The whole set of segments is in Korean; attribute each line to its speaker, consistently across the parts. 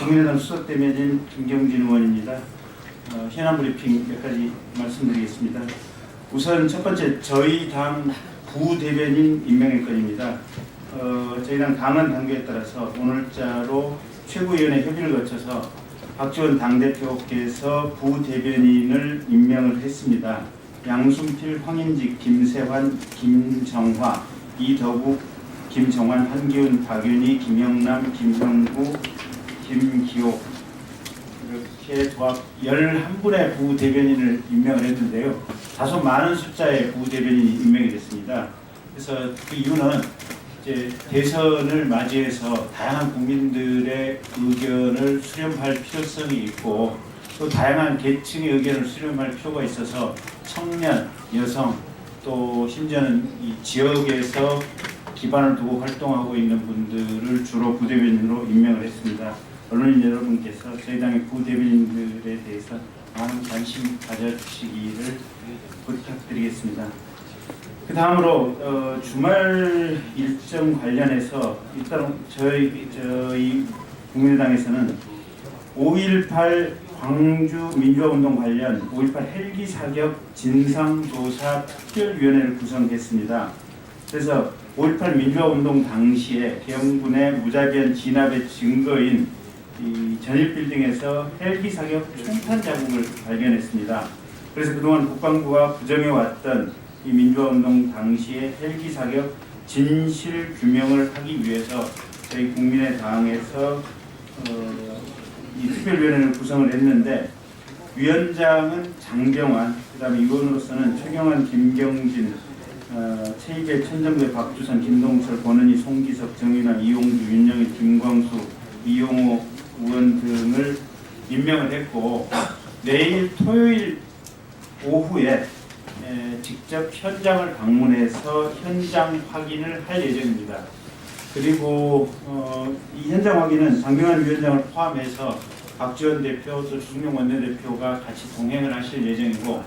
Speaker 1: 국민의당 수석대변인 김경진 의원입니다. 어, 현안 브리핑 몇 가지 말씀드리겠습니다. 우선 첫 번째 저희 당 부대변인 임명의 건입니다. 어, 저희 당 당헌 당규에 따라서 오늘자로 최고위원회 협의를 거쳐서 박지원 당대표께서 부대변인을 임명을 했습니다. 양순필, 황인직, 김세환, 김정화, 이덕욱, 김정환, 한기훈, 박윤희, 김영남, 김형구, 김 기호 이렇게 조합 11분의 부대변인을 임명을 했는데요. 다소 많은 숫자의 부대변인이 임명이 됐습니다. 그래서 그 이유는 이제 대선을 맞이해서 다양한 국민들의 의견을 수렴할 필요성이 있고 또 다양한 계층의 의견을 수렴할 필요가 있어서 청년, 여성 또 심지어는 이 지역에서 기반을 두고 활동하고 있는 분들을 주로 부대변인으로 임명을 했습니다. 언론인 여러분께서 저희 당의 부대변인들에 대해서 많은 관심 가져주시기를 부탁드리겠습니다. 그 다음으로 어, 주말 일정 관련해서 일단 저희 저희 국민의당에서는 5.18 광주 민주화운동 관련 5.18 헬기 사격 진상조사 특별위원회를 구성했습니다. 그래서 5.18 민주화운동 당시에 계엄군의 무자비한 진압의 증거인 이 전일 빌딩에서 헬기 사격 총탄 자국을 발견했습니다. 그래서 그동안 국방부가 부정해 왔던 이 민주화운동 당시의 헬기 사격 진실 규명을 하기 위해서 저희 국민의 당에서 어, 이 특별위원회를 구성을 했는데 위원장은 장병환, 그다음에 위원으로서는 최경환, 김경진, 어, 최이배, 천정배, 박주선, 김동철, 권은희, 송기석, 정윤아, 이용주, 윤영희, 김광수, 이용호 의원 등을 임명을 했고 내일 토요일 오후에 에, 직접 현장을 방문해서 현장 확인을 할 예정입니다. 그리고 어, 이 현장 확인은 장경환 위원장을 포함해서 박지원 대표 또 주승용 원내대표가 같이 동행을 하실 예정이고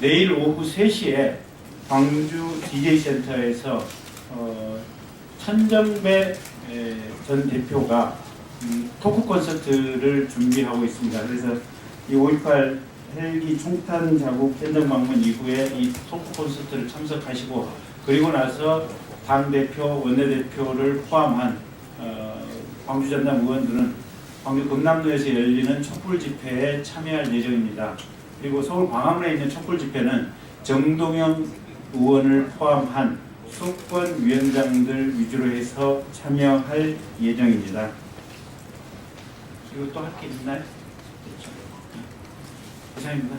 Speaker 1: 내일 오후 3시에 광주 DJ 센터에서 어, 천정배 에, 전 대표가 음, 토크 콘서트를 준비하고 있습니다. 그래서 이 5.18 헬기 총탄 자국 현장 방문 이후에 이 토크 콘서트를 참석하시고 그리고 나서 당 대표, 원내대표를 포함한 어, 광주 전남 의원들은 광주 금남로에서 열리는 촛불 집회에 참여할 예정입니다. 그리고 서울 광화문에 있는 촛불 집회는 정동영 의원을 포함한 수권 위원장들 위주로 해서 참여할 예정입니다. 또할게 있나요? 그렇죠. 이상입니다.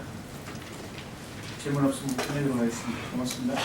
Speaker 1: 질문 없으면 끝내도록 하겠습니다. 고맙습니다.